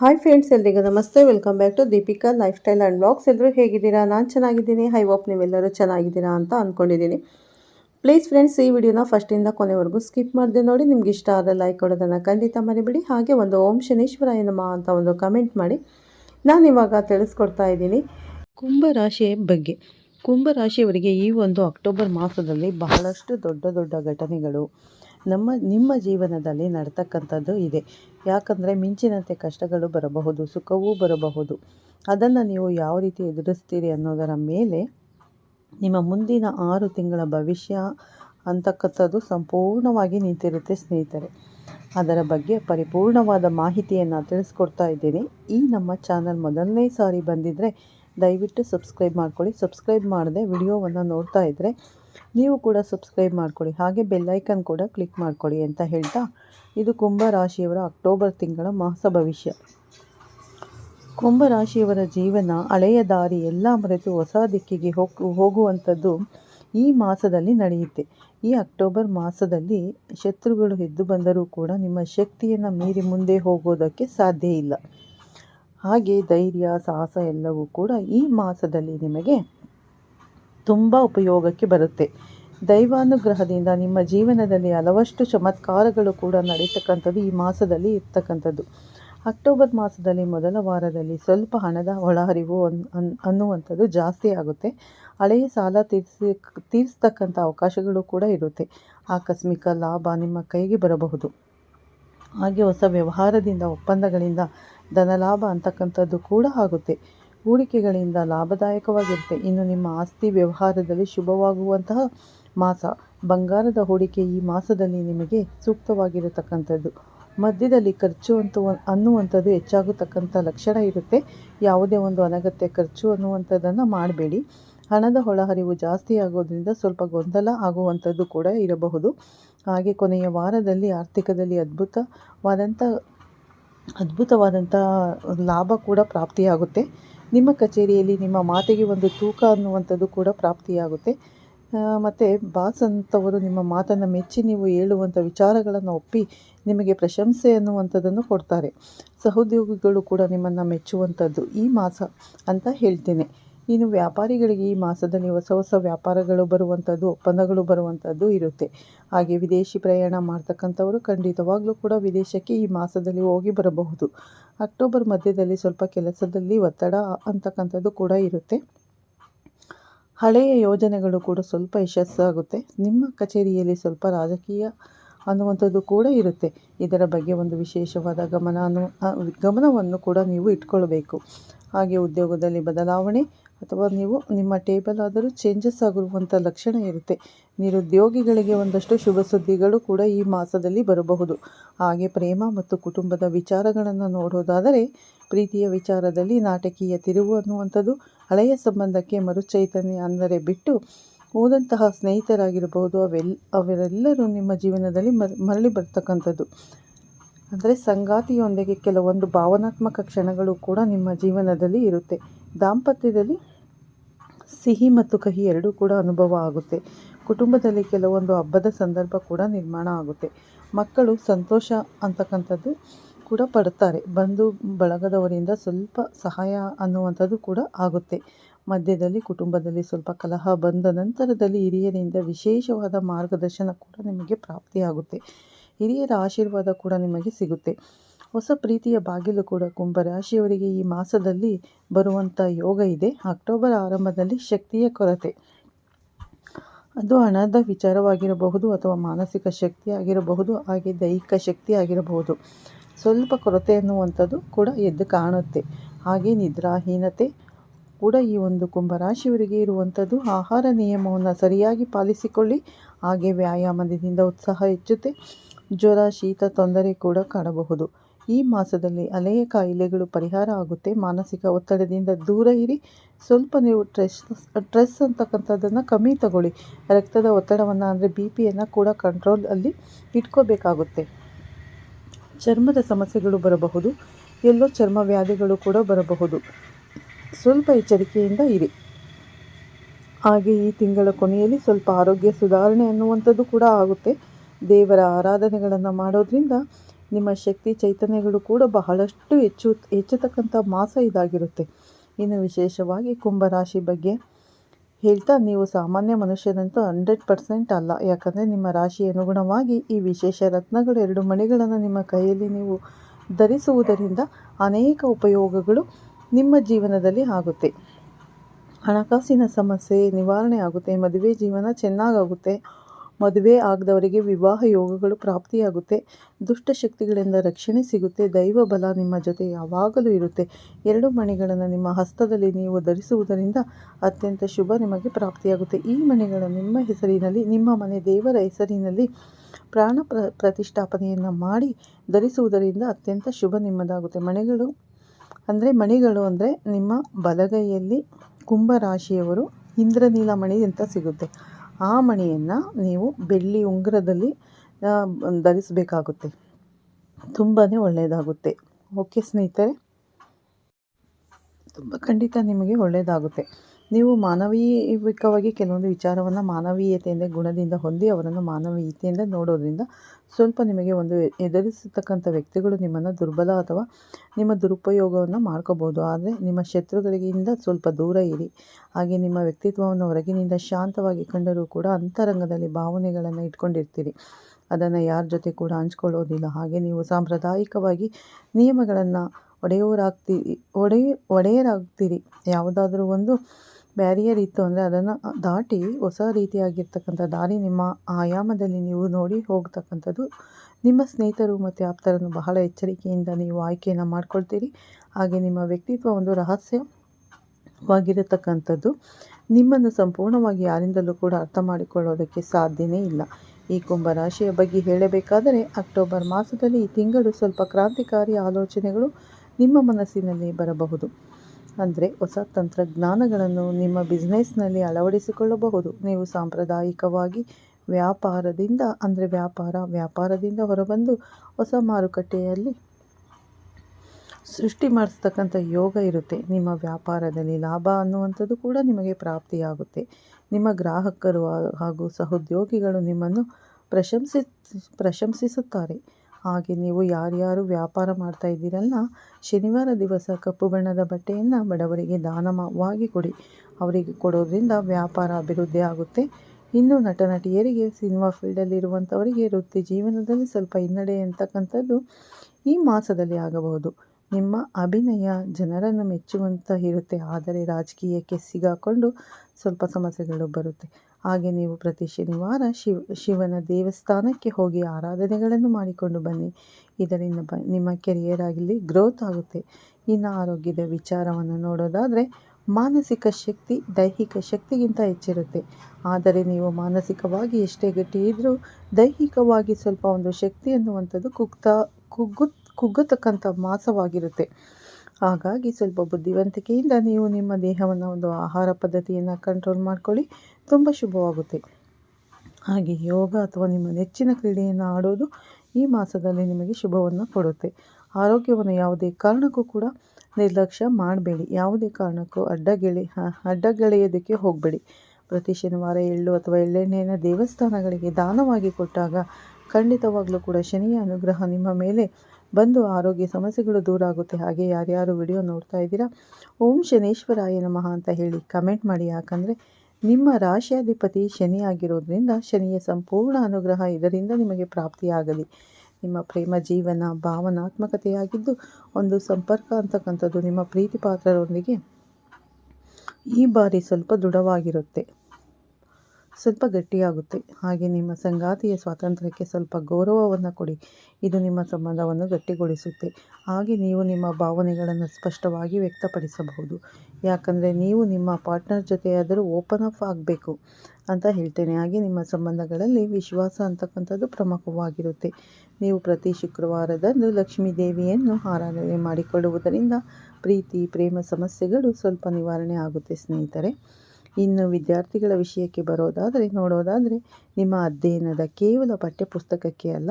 Hi friends ಎಲ್ರಿಗೂ ನಮಸ್ತೆ. Welcome back to Deepika lifestyle and blogs ಎಲ್ಲರೂ ಹೇಗಿದ್ದೀರಾ? ನಾನು ಚೆನ್ನಾಗಿದ್ದೀನಿ. ಹೈ ಹೋಪ್ ನೀವೆಲ್ಲರೂ ಚೆನ್ನಾಗಿದ್ದೀರಾ ಅಂತ ಅಂದ್ಕೊಂಡಿದ್ದೀನಿ ಪ್ಲೀಸ್ ಫ್ರೆಂಡ್ಸ್ ಈ ವಿಡಿಯೋನ ಫಸ್ಟಿಂದ ಕೊನೆವರೆಗೂ ಸ್ಕಿಪ್ ಮಾಡಿದೆ ನೋಡಿ. ನಿಮ್ಗೆ ಇಷ್ಟ ಆದರೆ ಲೈಕ್ ಕೊಡೋದನ್ನು ಖಂಡಿತ ಮರಿಬಿಡಿ. ಹಾಗೆ ಒಂದು ಓಂ ಶನೇಶ್ವರ ಏನಮ್ಮ ಅಂತ ಒಂದು ಕಮೆಂಟ್ ಮಾಡಿ. ನಾನು ಇವಾಗ ತಿಳಿಸ್ಕೊಡ್ತಾ ಇದ್ದೀನಿ. ಕುಂಭರಾಶಿಯ ಬಗ್ಗೆ. ಕುಂಭರಾಶಿಯವರಿಗೆ ಈ ಒಂದು ಅಕ್ಟೋಬರ್ ಮಾಸದಲ್ಲಿ ಬಹಳಷ್ಟು ದೊಡ್ಡ ದೊಡ್ಡ ಘಟನೆಗಳು ನಮ್ಮ, ನಿಮ್ಮ ಜೀವನದಲ್ಲಿ ನಡ್ತಕ್ಕಂಥದ್ದು ಇದೆ. ಯಾಕಂದರೆ ಮಿಂಚಿನಂತೆ ಕಷ್ಟಗಳು ಬರಬಹುದು, ಸುಖವೂ ಬರಬಹುದು. ಅದನ್ನು ನೀವು ಯಾವ ರೀತಿ ಎದುರಿಸ್ತೀರಿ ಅನ್ನೋದರ ಮೇಲೆ ನಿಮ್ಮ ಮುಂದಿನ ಆರು ತಿಂಗಳ ಭವಿಷ್ಯ ಅಂತಕ್ಕಂಥದ್ದು ಸಂಪೂರ್ಣವಾಗಿ ನಿಂತಿರುತ್ತೆ ಸ್ನೇಹಿತರೆ. ಅದರ ಬಗ್ಗೆ ಪರಿಪೂರ್ಣವಾದ ಮಾಹಿತಿಯನ್ನು ತಿಳಿಸ್ಕೊಡ್ತಾ ಇದ್ದೀನಿ. ಈ ನಮ್ಮ ಚಾನಲ್ ಮೊದಲನೇ ಸಾರಿ ಬಂದಿದ್ದರೆ ದಯವಿಟ್ಟು ಸಬ್ಸ್ಕ್ರೈಬ್ ಮಾಡ್ಕೊಳ್ಳಿ. ಸಬ್ಸ್ಕ್ರೈಬ್ ಮಾಡದೆ ವಿಡಿಯೋವನ್ನು ನೋಡ್ತಾ ಇದ್ದರೆ ನೀವು ಕೂಡ ಸಬ್ಸ್ಕ್ರೈಬ್ ಮಾಡ್ಕೊಳ್ಳಿ. ಹಾಗೆ ಬೆಲ್ಲೈಕನ್ ಕೂಡ ಕ್ಲಿಕ್ ಮಾಡ್ಕೊಳ್ಳಿ ಅಂತ ಹೇಳ್ತಾ, ಇದು ಕುಂಭ ರಾಶಿಯವರ ಅಕ್ಟೋಬರ್ ತಿಂಗಳ ಮಾಸ ಭವಿಷ್ಯ. ಕುಂಭ ರಾಶಿಯವರ ಜೀವನ ಹಳೆಯ ದಾರಿ ಎಲ್ಲ ಮರೆತು ಹೊಸ ದಿಕ್ಕಿಗೆ ಹೋಗಿ, ಹೋಗುವಂಥದ್ದು ಈ ಮಾಸದಲ್ಲಿ ನಡೆಯುತ್ತೆ. ಈ ಅಕ್ಟೋಬರ್ ಮಾಸದಲ್ಲಿ ಶತ್ರುಗಳು ಎದ್ದು ಬಂದರೂ ಕೂಡ ನಿಮ್ಮ ಶಕ್ತಿಯನ್ನು ಮೀರಿ ಮುಂದೆ ಹೋಗೋದಕ್ಕೆ ಸಾಧ್ಯ ಇಲ್ಲ. ಹಾಗೆ ಧೈರ್ಯ, ಸಾಹಸ ಎಲ್ಲವೂ ಕೂಡ ಈ ಮಾಸದಲ್ಲಿ ನಿಮಗೆ ತುಂಬ ಉಪಯೋಗಕ್ಕೆ ಬರುತ್ತೆ. ದೈವಾನುಗ್ರಹದಿಂದ ನಿಮ್ಮ ಜೀವನದಲ್ಲಿ ಹಲವಷ್ಟು ಚಮತ್ಕಾರಗಳು ಕೂಡ ನಡೀತಕ್ಕಂಥದ್ದು ಈ ಮಾಸದಲ್ಲಿ ಇರ್ತಕ್ಕಂಥದ್ದು. ಅಕ್ಟೋಬರ್ ಮಾಸದಲ್ಲಿ ಮೊದಲ ವಾರದಲ್ಲಿ ಸ್ವಲ್ಪ ಹಣದ ಒಳಹರಿವು ಅನ್ ಅನ್, ಅನ್ನುವಂಥದ್ದು ಜಾಸ್ತಿ ಆಗುತ್ತೆ. ಹಳೆಯ ಸಾಲ ತೀರಿಸಿ, ತೀರಿಸ್ತಕ್ಕಂಥ ಅವಕಾಶಗಳು ಕೂಡ ಇರುತ್ತೆ. ಆಕಸ್ಮಿಕ ಲಾಭ ನಿಮ್ಮ ಕೈಗೆ ಬರಬಹುದು. ಹಾಗೆ ಹೊಸ ವ್ಯವಹಾರದಿಂದ, ಒಪ್ಪಂದಗಳಿಂದ ಧನಲಾಭ ಅಂತಕ್ಕಂಥದ್ದು ಕೂಡ ಆಗುತ್ತೆ. ಹೂಡಿಕೆಗಳಿಂದ ಲಾಭದಾಯಕವಾಗಿರುತ್ತೆ. ಇನ್ನು ನಿಮ್ಮ ಆಸ್ತಿ ವ್ಯವಹಾರದಲ್ಲಿ ಶುಭವಾಗುವಂತಹ ಮಾಸ. ಬಂಗಾರದ ಹೂಡಿಕೆ ಈ ಮಾಸದಲ್ಲಿ ನಿಮಗೆ ಸೂಕ್ತವಾಗಿರತಕ್ಕಂಥದ್ದು. ಮಧ್ಯದಲ್ಲಿ ಖರ್ಚು ಅಂತ ಅನ್ನುವಂಥದ್ದು ಹೆಚ್ಚಾಗತಕ್ಕಂಥ ಲಕ್ಷಣ ಇರುತ್ತೆ. ಯಾವುದೇ ಒಂದು ಅನಗತ್ಯ ಖರ್ಚು ಅನ್ನುವಂಥದ್ದನ್ನು ಮಾಡಬೇಡಿ. ಹಣದ ಒಳಹರಿವು ಜಾಸ್ತಿ ಆಗೋದ್ರಿಂದ ಸ್ವಲ್ಪ ಗೊಂದಲ ಆಗುವಂಥದ್ದು ಕೂಡ ಇರಬಹುದು. ಹಾಗೆ ಕೊನೆಯ ವಾರದಲ್ಲಿ ಆರ್ಥಿಕದಲ್ಲಿ ಅದ್ಭುತವಾದಂಥ ಅದ್ಭುತವಾದಂಥ ಲಾಭ ಕೂಡ ಪ್ರಾಪ್ತಿಯಾಗುತ್ತೆ. ನಿಮ್ಮ ಕಚೇರಿಯಲ್ಲಿ ನಿಮ್ಮ ಮಾತಿಗೆ ಒಂದು ತೂಕ ಅನ್ನುವಂಥದ್ದು ಕೂಡ ಪ್ರಾಪ್ತಿಯಾಗುತ್ತೆ. ಮತ್ತು ಬಾಸ್ ಅಂತವರು ನಿಮ್ಮ ಮಾತನ್ನು ಮೆಚ್ಚಿ ನೀವು ಹೇಳುವಂಥ ವಿಚಾರಗಳನ್ನು ಒಪ್ಪಿ ನಿಮಗೆ ಪ್ರಶಂಸೆ ಅನ್ನುವಂಥದ್ದನ್ನು ಕೊಡ್ತಾರೆ. ಸಹೋದ್ಯೋಗಿಗಳು ಕೂಡ ನಿಮ್ಮನ್ನು ಮೆಚ್ಚುವಂಥದ್ದು ಈ ಮಾಸ ಅಂತ ಹೇಳ್ತೇನೆ. ಇನ್ನು ವ್ಯಾಪಾರಿಗಳಿಗೆ ಈ ಮಾಸದಲ್ಲಿ ಹೊಸ ಹೊಸ ವ್ಯಾಪಾರಗಳು ಬರುವಂಥದ್ದು ಒಪ್ಪಂದಗಳು ಬರುವಂಥದ್ದು ಇರುತ್ತೆ. ಹಾಗೆ ವಿದೇಶಿ ಪ್ರಯಾಣ ಮಾಡ್ತಕ್ಕಂಥವರು ಖಂಡಿತವಾಗ್ಲೂ ಕೂಡ ವಿದೇಶಕ್ಕೆ ಈ ಮಾಸದಲ್ಲಿ ಹೋಗಿ ಬರಬಹುದು. ಅಕ್ಟೋಬರ್ ಮಧ್ಯದಲ್ಲಿ ಸ್ವಲ್ಪ ಕೆಲಸದಲ್ಲಿ ಒತ್ತಡ ಅಂತಕ್ಕಂಥದ್ದು ಕೂಡ ಇರುತ್ತೆ. ಹಳೆಯ ಯೋಜನೆಗಳು ಕೂಡ ಸ್ವಲ್ಪ ಯಶಸ್ಸಾಗುತ್ತೆ. ನಿಮ್ಮ ಕಚೇರಿಯಲ್ಲಿ ಸ್ವಲ್ಪ ರಾಜಕೀಯ ಅನ್ನುವಂಥದ್ದು ಕೂಡ ಇರುತ್ತೆ. ಇದರ ಬಗ್ಗೆ ಒಂದು ವಿಶೇಷವಾದ ಗಮನ ಗಮನವನ್ನು ಕೂಡ ನೀವು ಇಟ್ಕೊಳ್ಬೇಕು. ಹಾಗೆ ಉದ್ಯೋಗದಲ್ಲಿ ಬದಲಾವಣೆ ಅಥವಾ ನೀವು ನಿಮ್ಮ ಟೇಬಲ್ ಆದರೂ ಚೇಂಜಸ್ ಆಗಿರುವಂಥ ಲಕ್ಷಣ ಇರುತ್ತೆ. ನಿರುದ್ಯೋಗಿಗಳಿಗೆ ಒಂದಷ್ಟು ಶುಭ ಸುದ್ದಿಗಳು ಕೂಡ ಈ ಮಾಸದಲ್ಲಿ ಬರಬಹುದು. ಹಾಗೆ ಪ್ರೇಮ ಮತ್ತು ಕುಟುಂಬದ ವಿಚಾರಗಳನ್ನು ನೋಡೋದಾದರೆ ಪ್ರೀತಿಯ ವಿಚಾರದಲ್ಲಿ ನಾಟಕೀಯ ತಿರುವು ಅನ್ನುವಂಥದ್ದು ಹಳೆಯ ಸಂಬಂಧಕ್ಕೆ ಮರುಚೈತನ್ಯ ಅಂದರೆ ಬಿಟ್ಟು ಹೋದಂತಹ ಸ್ನೇಹಿತರಾಗಿರಬಹುದು. ಅವೆಲ್ ಅವರೆಲ್ಲರೂ ನಿಮ್ಮ ಜೀವನದಲ್ಲಿ ಮರಳಿ ಬರ್ತಕ್ಕಂಥದ್ದು. ಅಂದರೆ ಸಂಗಾತಿಯೊಂದಿಗೆ ಕೆಲವೊಂದು ಭಾವನಾತ್ಮಕ ಕ್ಷಣಗಳು ಕೂಡ ನಿಮ್ಮ ಜೀವನದಲ್ಲಿ ಇರುತ್ತೆ. ದಾಂಪತ್ಯದಲ್ಲಿ ಸಿಹಿ ಮತ್ತು ಕಹಿ ಎರಡೂ ಕೂಡ ಅನುಭವ ಆಗುತ್ತೆ. ಕುಟುಂಬದಲ್ಲಿ ಕೆಲವೊಂದು ಹಬ್ಬದ ಸಂದರ್ಭ ಕೂಡ ನಿರ್ಮಾಣ ಆಗುತ್ತೆ. ಮಕ್ಕಳು ಸಂತೋಷ ಅಂತಕ್ಕಂಥದ್ದು ಕೂಡ ಪಡುತ್ತಾರೆ. ಬಂಧು ಬಳಗದವರಿಂದ ಸ್ವಲ್ಪ ಸಹಾಯ ಅನ್ನುವಂಥದ್ದು ಕೂಡ ಆಗುತ್ತೆ. ಮಧ್ಯದಲ್ಲಿ, ಕುಟುಂಬದಲ್ಲಿ ಸ್ವಲ್ಪ ಕಲಹ ಬಂದ ನಂತರದಲ್ಲಿ ಹಿರಿಯರಿಂದ ವಿಶೇಷವಾದ ಮಾರ್ಗದರ್ಶನ ಕೂಡ ನಿಮಗೆ ಪ್ರಾಪ್ತಿಯಾಗುತ್ತೆ. ಹಿರಿಯರ ಆಶೀರ್ವಾದ ಕೂಡ ನಿಮಗೆ ಸಿಗುತ್ತೆ. ಹೊಸ ಪ್ರೀತಿಯ ಬಾಗಿಲು ಕೂಡ ಕುಂಭರಾಶಿಯವರಿಗೆ ಈ ಮಾಸದಲ್ಲಿ ಬರುವಂಥ ಯೋಗ ಇದೆ. ಅಕ್ಟೋಬರ್ ಆರಂಭದಲ್ಲಿ ಶಕ್ತಿಯ ಕೊರತೆ. ಅದು ಹಣದ ವಿಚಾರವಾಗಿರಬಹುದು ಅಥವಾ ಮಾನಸಿಕ ಶಕ್ತಿ ಆಗಿರಬಹುದು, ಹಾಗೆ ದೈಹಿಕ ಶಕ್ತಿ ಆಗಿರಬಹುದು. ಸ್ವಲ್ಪ ಕೊರತೆ ಅನ್ನುವಂಥದ್ದು ಕೂಡ ಎದ್ದು ಕಾಣುತ್ತೆ. ಹಾಗೆ ನಿದ್ರಾಹೀನತೆ ಕೂಡ ಈ ಒಂದು ಕುಂಭರಾಶಿಯವರಿಗೆ ಇರುವಂಥದ್ದು ಆಹಾರ ನಿಯಮವನ್ನು ಸರಿಯಾಗಿ ಪಾಲಿಸಿಕೊಳ್ಳಿ. ಹಾಗೆ ವ್ಯಾಯಾಮದಿಂದ ಉತ್ಸಾಹ ಹೆಚ್ಚುತ್ತೆ. ಜ್ವರ, ಶೀತ, ತೊಂದರೆ ಕೂಡ ಕಾಣಬಹುದು. ಈ ಮಾಸದಲ್ಲಿ ಅಲೆಯ ಕಾಯಿಲೆಗಳು ಪರಿಹಾರ ಆಗುತ್ತೆ. ಮಾನಸಿಕ ಒತ್ತಡದಿಂದ ದೂರ ಇರಿ. ಸ್ವಲ್ಪ ನೀವು ಟ್ರೆಸ್ ಸ್ಟ್ರೆಸ್ ಅಂತಕ್ಕಂಥದ್ದನ್ನು ಕಮ್ಮಿ ತಗೊಳ್ಳಿ. ರಕ್ತದ ಒತ್ತಡವನ್ನು ಅಂದರೆ ಬಿ ಪಿಯನ್ನು ಕೂಡ ಕಂಟ್ರೋಲ್ ಅಲ್ಲಿ ಇಟ್ಕೋಬೇಕಾಗುತ್ತೆ. ಚರ್ಮದ ಸಮಸ್ಯೆಗಳು ಬರಬಹುದು. ಎಲ್ಲೋ ಚರ್ಮ ವ್ಯಾಧಿಗಳು ಕೂಡ ಬರಬಹುದು. ಸ್ವಲ್ಪ ಎಚ್ಚರಿಕೆಯಿಂದ ಇರಿ. ಹಾಗೆ ಈ ತಿಂಗಳ ಕೊನೆಯಲ್ಲಿ ಸ್ವಲ್ಪ ಆರೋಗ್ಯ ಸುಧಾರಣೆ ಅನ್ನುವಂಥದ್ದು ಕೂಡ ಆಗುತ್ತೆ. ದೇವರ ಆರಾಧನೆಗಳನ್ನು ಮಾಡೋದ್ರಿಂದ ನಿಮ್ಮ ಶಕ್ತಿ ಚೈತನ್ಯಗಳು ಕೂಡ ಬಹಳಷ್ಟು ಹೆಚ್ಚು ಹೆಚ್ಚತಕ್ಕಂಥ ಮಾಸ ಇದಾಗಿರುತ್ತೆ. ಇನ್ನು ವಿಶೇಷವಾಗಿ ಕುಂಭರಾಶಿ ಬಗ್ಗೆ ಹೇಳ್ತಾ ನೀವು ಸಾಮಾನ್ಯ ಮನುಷ್ಯರಂತೂ ಹಂಡ್ರೆಡ್ ಪರ್ಸೆಂಟ್ ಅಲ್ಲ. ಯಾಕಂದರೆ ನಿಮ್ಮ ರಾಶಿ ಅನುಗುಣವಾಗಿ ಈ ವಿಶೇಷ ರತ್ನಗಳು ಎರಡು ಮಣಿಗಳನ್ನು ನಿಮ್ಮ ಕೈಯಲ್ಲಿ ನೀವು ಧರಿಸುವುದರಿಂದ ಅನೇಕ ಉಪಯೋಗಗಳು ನಿಮ್ಮ ಜೀವನದಲ್ಲಿ ಆಗುತ್ತೆ. ಹಣಕಾಸಿನ ಸಮಸ್ಯೆ ನಿವಾರಣೆ ಆಗುತ್ತೆ, ಮದುವೆ ಜೀವನ ಚೆನ್ನಾಗಾಗುತ್ತೆ, ಮದುವೆ ಆಗದವರಿಗೆ ವಿವಾಹ ಯೋಗಗಳು ಪ್ರಾಪ್ತಿಯಾಗುತ್ತೆ ದುಷ್ಟಶಕ್ತಿಗಳಿಂದ ರಕ್ಷಣೆ ಸಿಗುತ್ತೆ, ದೈವ ಬಲ ನಿಮ್ಮ ಜೊತೆ ಯಾವಾಗಲೂ ಇರುತ್ತೆ. ಎರಡು ಮಣಿಗಳನ್ನು ನಿಮ್ಮ ಹಸ್ತದಲ್ಲಿ ನೀವು ಧರಿಸುವುದರಿಂದ ಅತ್ಯಂತ ಶುಭ ನಿಮಗೆ ಪ್ರಾಪ್ತಿಯಾಗುತ್ತೆ. ಈ ಮಣಿಗಳು ನಿಮ್ಮ ಹೆಸರಿನಲ್ಲಿ, ನಿಮ್ಮ ಮನೆ ದೇವರ ಹೆಸರಿನಲ್ಲಿ ಪ್ರಾಣ ಪ್ರ, ಪ್ರತಿಷ್ಠಾಪನೆಯನ್ನು ಮಾಡಿ ಧರಿಸುವುದರಿಂದ ಅತ್ಯಂತ ಶುಭ ನಿಮ್ಮದಾಗುತ್ತೆ. ಮಣಿಗಳು ಅಂದರೆ ಮಣಿಗಳು ಅಂದರೆ ನಿಮ್ಮ ಬಲಗೈಯಲ್ಲಿ ಕುಂಭರಾಶಿಯವರು ಇಂದ್ರನೀಲ ಮಣಿ ಅಂತ ಸಿಗುತ್ತೆ. ಆ ಮಣಿಯನ್ನು ನೀವು ಬೆಳ್ಳಿ ಉಂಗುರದಲ್ಲಿ ಧರಿಸಬೇಕಾಗುತ್ತೆ. ತುಂಬಾ ಒಳ್ಳೆಯದಾಗುತ್ತೆ. ಓಕೆ ಸ್ನೇಹಿತರೆ? ತುಂಬ ಖಂಡಿತ ನಿಮಗೆ ಒಳ್ಳೆಯದಾಗುತ್ತೆ. ನೀವು ಮಾನವೀಯವಾಗಿ ಕೆಲವೊಂದು ವಿಚಾರವನ್ನು ಮಾನವೀಯತೆಯಿಂದ, ಗುಣದಿಂದ ಹೊಂದಿ ಅವರನ್ನು ಮಾನವೀಯತೆಯಿಂದ ನೋಡೋದ್ರಿಂದ ಸ್ವಲ್ಪ ನಿಮಗೆ ಒಂದು ಎದುರಿಸತಕ್ಕಂಥ ವ್ಯಕ್ತಿಗಳು ನಿಮ್ಮನ್ನು ದುರ್ಬಲ ಅಥವಾ ನಿಮ್ಮ ದುರುಪಯೋಗವನ್ನು ಮಾಡ್ಕೋಬೋದು. ಆದರೆ ನಿಮ್ಮ ಶತ್ರುಗಳಿಗಿಂದ ಸ್ವಲ್ಪ ದೂರ ಇರಿ. ಹಾಗೆ ನಿಮ್ಮ ವ್ಯಕ್ತಿತ್ವವನ್ನು ಹೊರಗಿನಿಂದ ಶಾಂತವಾಗಿ ಕಂಡರೂ ಕೂಡ ಅಂತರಂಗದಲ್ಲಿ ಭಾವನೆಗಳನ್ನು ಇಟ್ಕೊಂಡಿರ್ತೀರಿ. ಅದನ್ನು ಯಾರ ಜೊತೆ ಕೂಡ ಹಂಚ್ಕೊಳ್ಳೋದಿಲ್ಲ. ಹಾಗೆ ನೀವು ಸಾಂಪ್ರದಾಯಿಕವಾಗಿ ನಿಯಮಗಳನ್ನು ಒಡೆಯೋರಾಗ್ತೀರಿ ಒಡೆಯ ಒಡೆಯರಾಗ್ತೀರಿ. ಯಾವುದಾದ್ರೂ ಒಂದು ಬ್ಯಾರಿಯರ್ ಇತ್ತು ಅಂದರೆ ಅದನ್ನು ದಾಟಿ ಹೊಸ ರೀತಿಯಾಗಿರ್ತಕ್ಕಂಥ ದಾರಿ ನಿಮ್ಮ ಆಯಾಮದಲ್ಲಿ ನೀವು ನೋಡಿ ಹೋಗ್ತಕ್ಕಂಥದ್ದು. ನಿಮ್ಮ ಸ್ನೇಹಿತರು ಮತ್ತು ಆಪ್ತರನ್ನು ಬಹಳ ಎಚ್ಚರಿಕೆಯಿಂದ ನೀವು ಆಯ್ಕೆಯನ್ನು ಮಾಡ್ಕೊಳ್ತೀರಿ. ಹಾಗೆ ನಿಮ್ಮ ವ್ಯಕ್ತಿತ್ವ ಒಂದು ರಹಸ್ಯವಾಗಿರತಕ್ಕಂಥದ್ದು. ನಿಮ್ಮನ್ನು ಸಂಪೂರ್ಣವಾಗಿ ಯಾರಿಂದಲೂ ಕೂಡ ಅರ್ಥ ಮಾಡಿಕೊಳ್ಳೋದಕ್ಕೆ ಸಾಧ್ಯನೇ ಇಲ್ಲ. ಈ ಕುಂಭರಾಶಿಯ ಬಗ್ಗೆ ಹೇಳಬೇಕಾದರೆ, ಅಕ್ಟೋಬರ್ ಮಾಸದಲ್ಲಿ ಈ ತಿಂಗಳು ಸ್ವಲ್ಪ ಕ್ರಾಂತಿಕಾರಿ ಆಲೋಚನೆಗಳು ನಿಮ್ಮ ಮನಸ್ಸಿನಲ್ಲಿ ಬರಬಹುದು. ಅಂದರೆ ಹೊಸ ತಂತ್ರಜ್ಞಾನಗಳನ್ನು ನಿಮ್ಮ ಬಿಸ್ನೆಸ್ನಲ್ಲಿ ಅಳವಡಿಸಿಕೊಳ್ಳಬಹುದು. ನೀವು ಸಾಂಪ್ರದಾಯಿಕವಾಗಿ ವ್ಯಾಪಾರದಿಂದ, ಅಂದರೆ ವ್ಯಾಪಾರ, ವ್ಯಾಪಾರದಿಂದ ಹೊರಬಂದು ಹೊಸ ಮಾರುಕಟ್ಟೆಯಲ್ಲಿ ಸೃಷ್ಟಿ ಮಾಡಿಸ್ತಕ್ಕಂಥ ಯೋಗ ಇರುತ್ತೆ. ನಿಮ್ಮ ವ್ಯಾಪಾರದಲ್ಲಿ ಲಾಭ ಅನ್ನುವಂಥದ್ದು ಕೂಡ ನಿಮಗೆ ಪ್ರಾಪ್ತಿಯಾಗುತ್ತೆ. ನಿಮ್ಮ ಗ್ರಾಹಕರು ಹಾಗೂ ಸಹೋದ್ಯೋಗಿಗಳು ನಿಮ್ಮನ್ನು ಪ್ರಶಂಸಿ ಪ್ರಶಂಸಿಸುತ್ತಾರೆ. ಹಾಗೆ ನೀವು ಯಾರ್ಯಾರು ವ್ಯಾಪಾರ ಮಾಡ್ತಾ ಇದ್ದೀರಲ್ಲ ಶನಿವಾರ ದಿವಸ ಕಪ್ಪು ಬಣ್ಣದ ಬಟ್ಟೆಯನ್ನು ಬಡವರಿಗೆ ದಾನವಾಗಿ ಕೊಡಿ. ಅವರಿಗೆ ಕೊಡೋದ್ರಿಂದ ವ್ಯಾಪಾರ ಅಭಿವೃದ್ಧಿ ಆಗುತ್ತೆ. ಇನ್ನು ನಟ ನಟಿಯರಿಗೆ ಸಿನಿಮಾ ಫೀಲ್ಡಲ್ಲಿರುವಂಥವರಿಗೆ ವೃತ್ತಿ ಜೀವನದಲ್ಲಿ ಸ್ವಲ್ಪ ಹಿನ್ನಡೆ ಅಂತಕ್ಕಂಥದ್ದು ಈ ಮಾಸದಲ್ಲಿ ಆಗಬಹುದು. ನಿಮ್ಮ ಅಭಿನಯ ಜನರನ್ನು ಮೆಚ್ಚುವಂತ ಇರುತ್ತೆ. ಆದರೆ ರಾಜಕೀಯಕ್ಕೆ ಸಿಗಾಕೊಂಡು ಸ್ವಲ್ಪ ಸಮಸ್ಯೆಗಳು ಬರುತ್ತೆ. ಹಾಗೆ ನೀವು ಪ್ರತಿ ಶನಿವಾರ ಶಿವ, ಶಿವನ ದೇವಸ್ಥಾನಕ್ಕೆ ಹೋಗಿ ಆರಾಧನೆಗಳನ್ನು ಮಾಡಿಕೊಂಡು ಬನ್ನಿ. ಇದರಿಂದ ಬ, ನಿಮ್ಮ ಕೆರಿಯರ್ ಆಗಲಿ ಗ್ರೋತ್ ಆಗುತ್ತೆ. ಇನ್ನು ಆರೋಗ್ಯದ ವಿಚಾರವನ್ನು ನೋಡೋದಾದರೆ ಮಾನಸಿಕ ಶಕ್ತಿ ದೈಹಿಕ ಶಕ್ತಿಗಿಂತ ಹೆಚ್ಚಿರುತ್ತೆ. ಆದರೆ ನೀವು ಮಾನಸಿಕವಾಗಿ ಎಷ್ಟೇ ಗಟ್ಟಿ ಇದ್ದರೂ ದೈಹಿಕವಾಗಿ ಸ್ವಲ್ಪ ಒಂದು ಶಕ್ತಿ ಅನ್ನುವಂಥದ್ದು ಕುಗ್ತಾ ಕುಗ್ಗು ಕುಗ್ಗತಕ್ಕಂಥ ಮಾಸವಾಗಿರುತ್ತೆ. ಹಾಗಾಗಿ ಸ್ವಲ್ಪ ಬುದ್ಧಿವಂತಿಕೆಯಿಂದ ನೀವು ನಿಮ್ಮ ದೇಹವನ್ನು ಒಂದು ಆಹಾರ ಪದ್ಧತಿಯನ್ನು ಕಂಟ್ರೋಲ್ ಮಾಡ್ಕೊಳ್ಳಿ. ತುಂಬ ಶುಭವಾಗುತ್ತೆ. ಹಾಗೆ ಯೋಗ ಅಥವಾ ನಿಮ್ಮ ನೆಚ್ಚಿನ ಕ್ರೀಡೆಯನ್ನು ಆಡೋದು ಈ ಮಾಸದಲ್ಲಿ ನಿಮಗೆ ಶುಭವನ್ನು ಕೊಡುತ್ತೆ. ಆರೋಗ್ಯವನ್ನು ಯಾವುದೇ ಕಾರಣಕ್ಕೂ ಕೂಡ ನಿರ್ಲಕ್ಷ್ಯ ಮಾಡಬೇಡಿ. ಯಾವುದೇ ಕಾರಣಕ್ಕೂ ಅಡ್ಡಗೆಳೆ ಅಡ್ಡಗೆಳೆಯೋದಕ್ಕೆ ಹೋಗಬೇಡಿ. ಪ್ರತಿ ಶನಿವಾರ ಎಳ್ಳು ಅಥವಾ ಎಳ್ಳೆಣ್ಣೆಯನ್ನು ದೇವಸ್ಥಾನಗಳಿಗೆ ದಾನವಾಗಿ ಕೊಟ್ಟಾಗ ಖಂಡಿತವಾಗಲೂ ಕೂಡ ಶನಿಯ ಅನುಗ್ರಹ ನಿಮ್ಮ ಮೇಲೆ ಬಂದು ಆರೋಗ್ಯ ಸಮಸ್ಯೆಗಳು ದೂರ ಆಗುತ್ತೆ. ಹಾಗೆ ಯಾರ್ಯಾರು ವಿಡಿಯೋ ನೋಡ್ತಾ ಇದ್ದೀರಾ, ಓಂ ಶನೇಶ್ವರಾಯ ನಮಃ ಅಂತ ಹೇಳಿ ಕಮೆಂಟ್ ಮಾಡಿ. ಯಾಕಂದರೆ ನಿಮ್ಮ ರಾಶಿಯಾಧಿಪತಿ ಶನಿ ಆಗಿರೋದ್ರಿಂದ ಶನಿಯ ಸಂಪೂರ್ಣ ಅನುಗ್ರಹ ಇದರಿಂದ ನಿಮಗೆ ಪ್ರಾಪ್ತಿಯಾಗಲಿ. ನಿಮ್ಮ ಪ್ರೇಮ, ಜೀವನ, ಭಾವನಾತ್ಮಕತೆಯಾಗಿದ್ದು ಒಂದು ಸಂಪರ್ಕ ಅಂತಕ್ಕಂಥದ್ದು ನಿಮ್ಮ ಪ್ರೀತಿ ಪಾತ್ರರೊಂದಿಗೆ ಈ ಬಾರಿ ಸ್ವಲ್ಪ ದೃಢವಾಗಿರುತ್ತೆ. ಸ್ವಲ್ಪ ಗಟ್ಟಿಯಾಗುತ್ತೆ. ಹಾಗೆ ನಿಮ್ಮ ಸಂಗಾತಿಯ ಸ್ವಾತಂತ್ರ್ಯಕ್ಕೆ ಸ್ವಲ್ಪ ಗೌರವವನ್ನು ಕೊಡಿ. ಇದು ನಿಮ್ಮ ಸಂಬಂಧವನ್ನು ಗಟ್ಟಿಗೊಳಿಸುತ್ತೆ. ಹಾಗೆ ನೀವು ನಿಮ್ಮ ಭಾವನೆಗಳನ್ನು ಸ್ಪಷ್ಟವಾಗಿ ವ್ಯಕ್ತಪಡಿಸಬಹುದು. ಯಾಕಂದರೆ ನೀವು ನಿಮ್ಮ ಪಾರ್ಟ್ನರ್ ಜೊತೆಯಾದರೂ ಓಪನ್ ಅಪ್ ಆಗಬೇಕು ಅಂತ ಹೇಳ್ತೇನೆ. ಹಾಗೆ ನಿಮ್ಮ ಸಂಬಂಧಗಳಲ್ಲಿ ವಿಶ್ವಾಸ ಅಂತಕ್ಕಂಥದ್ದು ಪ್ರಮುಖವಾಗಿರುತ್ತೆ. ನೀವು ಪ್ರತಿ ಶುಕ್ರವಾರದಂದು ಲಕ್ಷ್ಮೀ ದೇವಿಯನ್ನು ಆರಾಧನೆ ಮಾಡಿಕೊಳ್ಳುವುದರಿಂದ ಪ್ರೀತಿ, ಪ್ರೇಮ, ಸಮಸ್ಯೆಗಳು ಸ್ವಲ್ಪ ನಿವಾರಣೆ ಆಗುತ್ತೆ ಸ್ನೇಹಿತರೆ. ಇನ್ನು ವಿದ್ಯಾರ್ಥಿಗಳ ವಿಷಯಕ್ಕೆ ಬರೋದಾದರೆ, ನೋಡೋದಾದರೆ ನಿಮ್ಮ ಅಧ್ಯಯನದ ಕೇವಲ ಪಠ್ಯಪುಸ್ತಕಕ್ಕೆ ಅಲ್ಲ,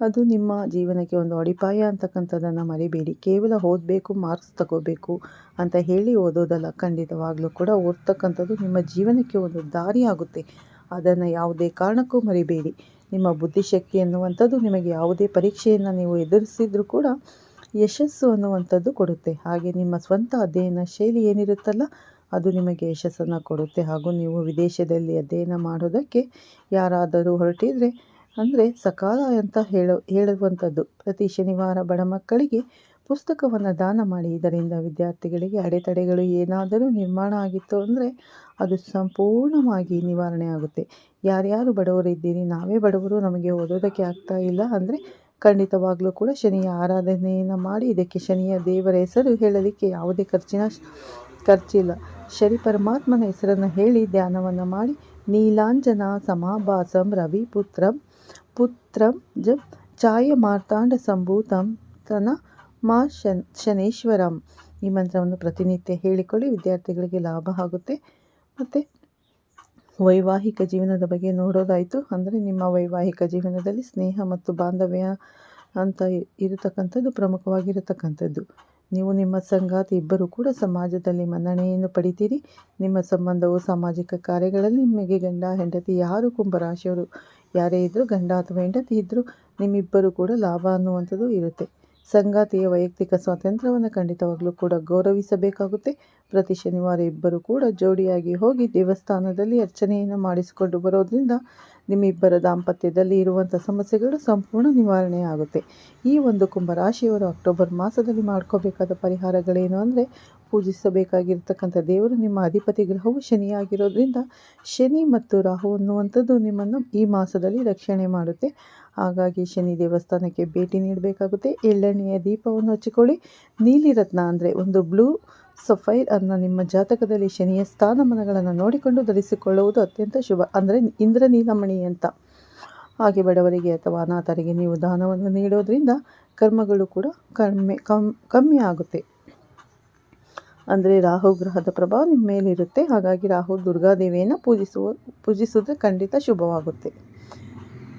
ಅದು ನಿಮ್ಮ ಜೀವನಕ್ಕೆ ಒಂದು ಅಡಿಪಾಯ ಅಂತಕ್ಕಂಥದ್ದನ್ನು ಮರಿಬೇಡಿ. ಕೇವಲ ಓದಬೇಕು, ಮಾರ್ಕ್ಸ್ ತಗೋಬೇಕು ಅಂತ ಹೇಳಿ ಓದೋದಲ್ಲ, ಖಂಡಿತವಾಗಲೂ ಕೂಡ ಓದ್ತಕ್ಕಂಥದ್ದು ನಿಮ್ಮ ಜೀವನಕ್ಕೆ ಒಂದು ದಾರಿ ಆಗುತ್ತೆ. ಅದನ್ನು ಯಾವುದೇ ಕಾರಣಕ್ಕೂ ಮರಿಬೇಡಿ. ನಿಮ್ಮ ಬುದ್ಧಿಶಕ್ತಿ ಅನ್ನುವಂಥದ್ದು ನಿಮಗೆ ಯಾವುದೇ ಪರೀಕ್ಷೆಯನ್ನು ನೀವು ಎದುರಿಸಿದರೂ ಕೂಡ ಯಶಸ್ಸು ಅನ್ನುವಂಥದ್ದು ಕೊಡುತ್ತೆ. ಹಾಗೆ ನಿಮ್ಮ ಸ್ವಂತ ಅಧ್ಯಯನ ಶೈಲಿ ಏನಿರುತ್ತಲ್ಲ ಅದು ನಿಮಗೆ ಯಶಸ್ಸನ್ನು ಕೊಡುತ್ತೆ. ಹಾಗೂ ನೀವು ವಿದೇಶದಲ್ಲಿ ಅಧ್ಯಯನ ಮಾಡೋದಕ್ಕೆ ಯಾರಾದರೂ ಹೊರಟಿದ್ರೆ, ಅಂದರೆ ಸಕಾಲ ಅಂತ ಹೇಳೋ, ಹೇಳುವಂಥದ್ದು. ಪ್ರತಿ ಶನಿವಾರ ಬಡ ಮಕ್ಕಳಿಗೆ ಪುಸ್ತಕವನ್ನು ದಾನ ಮಾಡಿ. ಇದರಿಂದ ವಿದ್ಯಾರ್ಥಿಗಳಿಗೆ ಅಡೆತಡೆಗಳು ಏನಾದರೂ ನಿರ್ಮಾಣ ಆಗಿತ್ತು ಅಂದರೆ ಅದು ಸಂಪೂರ್ಣವಾಗಿ ನಿವಾರಣೆ ಆಗುತ್ತೆ. ಯಾರ್ಯಾರು ಬಡವರಿದ್ದೀರಿ ನಾವೇ ಬಡವರು, ನಮಗೆ ಓದೋದಕ್ಕೆ ಆಗ್ತಾ ಇಲ್ಲ ಅಂದರೆ ಖಂಡಿತವಾಗ್ಲೂ ಕೂಡ ಶನಿಯ ಆರಾಧನೆಯನ್ನು ಮಾಡಿ. ಇದಕ್ಕೆ ಶನಿಯ ದೇವರ ಹೆಸರು ಹೇಳಲಿಕ್ಕೆ ಯಾವುದೇ ಖರ್ಚಿನ, ಖರ್ಚಿಲ್ಲ. ಶರಿ ಪರಮಾತ್ಮನ ಹೆಸರನ್ನು ಹೇಳಿ ಧ್ಯಾನವನ್ನು ಮಾಡಿ ನೀಲಾಂಜನ ಸಮಾಭಾಸಂ ರವಿಪುತ್ರಂ ಪುತ್ರಂ ಜ ಚಾಯ ಮಾರ್ತಾಂಡ ಸಂಭೂತಂ ತನ ಮಾ ಶನ್ ಶನೇಶ್ವರಂ. ಈ ಮಂತ್ರವನ್ನು ಪ್ರತಿನಿತ್ಯ ಹೇಳಿಕೊಳ್ಳಿ, ವಿದ್ಯಾರ್ಥಿಗಳಿಗೆ ಲಾಭ ಆಗುತ್ತೆ. ಮತ್ತು ವೈವಾಹಿಕ ಜೀವನದ ಬಗ್ಗೆ ನೋಡೋದಾಯಿತು. ಅಂದರೆ ನಿಮ್ಮ ವೈವಾಹಿಕ ಜೀವನದಲ್ಲಿ ಸ್ನೇಹ ಮತ್ತು ಬಾಂಧವ್ಯ ಅಂತ ಇರತಕ್ಕಂಥದ್ದು ಪ್ರಮುಖವಾಗಿರತಕ್ಕಂಥದ್ದು. ನೀವು ನಿಮ್ಮ ಸಂಗಾತಿ ಇಬ್ಬರು ಕೂಡ ಸಮಾಜದಲ್ಲಿ ಮನ್ನಣೆಯನ್ನು ಪಡಿತೀರಿ. ನಿಮ್ಮ ಸಂಬಂಧವು ಸಾಮಾಜಿಕ ಕಾರ್ಯಗಳಲ್ಲಿ ನಿಮಗೆ ಗಂಡ, ಹೆಂಡತಿ, ಯಾರು ಕುಂಭರಾಶಿಯವರು, ಯಾರೇ ಇದ್ದರೂ ಗಂಡ ಅಥವಾ ಹೆಂಡತಿ ಇದ್ದರೂ ನಿಮ್ಮಿಬ್ಬರು ಕೂಡ ಲಾಭ ಅನ್ನುವಂಥದ್ದು ಇರುತ್ತೆ. ಸಂಗಾತಿಯ ವೈಯಕ್ತಿಕ ಸ್ವಾತಂತ್ರ್ಯವನ್ನು ಖಂಡಿತವಾಗಲೂ ಕೂಡ ಗೌರವಿಸಬೇಕಾಗುತ್ತೆ. ಪ್ರತಿ ಶನಿವಾರ ಇಬ್ಬರು ಕೂಡ ಜೋಡಿಯಾಗಿ ಹೋಗಿ ದೇವಸ್ಥಾನದಲ್ಲಿ ಅರ್ಚನೆಯನ್ನು ಮಾಡಿಸಿಕೊಂಡು ಬರೋದ್ರಿಂದ ನಿಮ್ಮಿಬ್ಬರ ದಾಂಪತ್ಯದಲ್ಲಿ ಇರುವಂಥ ಸಮಸ್ಯೆಗಳು ಸಂಪೂರ್ಣ ನಿವಾರಣೆ ಆಗುತ್ತೆ. ಈ ಒಂದು ಕುಂಭರಾಶಿಯವರು ಅಕ್ಟೋಬರ್ ಮಾಸದಲ್ಲಿ ಮಾಡ್ಕೋಬೇಕಾದ ಪರಿಹಾರಗಳೇನು ಅಂದರೆ ಪೂಜಿಸಬೇಕಾಗಿರ್ತಕ್ಕಂಥ ದೇವರು ನಿಮ್ಮ ಅಧಿಪತಿ ಗ್ರಹವು ಶನಿಯಾಗಿರೋದ್ರಿಂದ ಶನಿ ಮತ್ತು ರಾಹು ಅನ್ನುವಂಥದ್ದು ನಿಮ್ಮನ್ನು ಈ ಮಾಸದಲ್ಲಿ ರಕ್ಷಣೆ ಮಾಡುತ್ತೆ. ಹಾಗಾಗಿ ಶನಿ ದೇವಸ್ಥಾನಕ್ಕೆ ಭೇಟಿ ನೀಡಬೇಕಾಗುತ್ತೆ. ಎಳ್ಳೆಣ್ಣೆಯ ದೀಪವನ್ನು ಹಚ್ಚಿಕೊಳ್ಳಿ. ನೀಲಿ ರತ್ನ ಅಂದರೆ ಒಂದು ಬ್ಲೂ ಸಫೈರ್ ಅನ್ನ ನಿಮ್ಮ ಜಾತಕದಲ್ಲಿ ಶನಿಯ ಸ್ಥಾನಮಾನಗಳನ್ನು ನೋಡಿಕೊಂಡು ಧರಿಸಿಕೊಳ್ಳುವುದು ಅತ್ಯಂತ ಶುಭ, ಅಂದರೆ ಇಂದ್ರನೀಲಮಣಿ ಅಂತ. ಹಾಗೆ ಬಡವರಿಗೆ ಅಥವಾ ಅನಾಥರಿಗೆ ನೀವು ದಾನವನ್ನು ನೀಡೋದ್ರಿಂದ ಕರ್ಮಗಳು ಕೂಡ ಕಡಿಮೆ ಕಮ್, ಕಮ್ಮಿ ಆಗುತ್ತೆ. ಅಂದರೆ ರಾಹು ಗ್ರಹದ ಪ್ರಭಾವ ನಿಮ್ಮ ಮೇಲಿರುತ್ತೆ, ಹಾಗಾಗಿ ರಾಹು ದುರ್ಗಾದೇವಿಯನ್ನು ಪೂಜಿಸುವ, ಪೂಜಿಸಿದ್ರೆ ಖಂಡಿತ ಶುಭವಾಗುತ್ತೆ.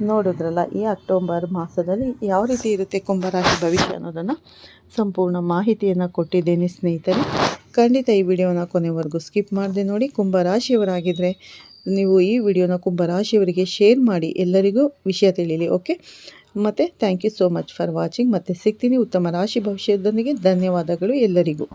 ನೋಡಿದ್ರಲ್ಲ, ಈ ಅಕ್ಟೋಬರ್ ಮಾಸದಲ್ಲಿ ಯಾವ ರೀತಿ ಇರುತ್ತೆ ಕುಂಭರಾಶಿ ಭವಿಷ್ಯ ಅನ್ನೋದನ್ನು ಸಂಪೂರ್ಣ ಮಾಹಿತಿಯನ್ನು ಕೊಟ್ಟಿದ್ದೇನೆ ಸ್ನೇಹಿತರೆ. ಖಂಡಿತ ಈ ವಿಡಿಯೋನ ಕೊನೆವರೆಗೂ ಸ್ಕಿಪ್ ಮಾಡಿದೆ ನೋಡಿ ಕುಂಭರಾಶಿಯವರಾಗಿದ್ದರೆ ನೀವು ಈ ವಿಡಿಯೋನ ಕುಂಭರಾಶಿಯವರಿಗೆ ಶೇರ್ ಮಾಡಿ ಎಲ್ಲರಿಗೂ ವಿಷಯ ತಿಳಿಲಿ, ಓಕೆ? ಮತ್ತು thank you so much for watching ಮತ್ತು ಸಿಗ್ತೀನಿ ಉತ್ತಮ ರಾಶಿ ಭವಿಷ್ಯದೊಂದಿಗೆ. ಧನ್ಯವಾದಗಳು ಎಲ್ಲರಿಗೂ.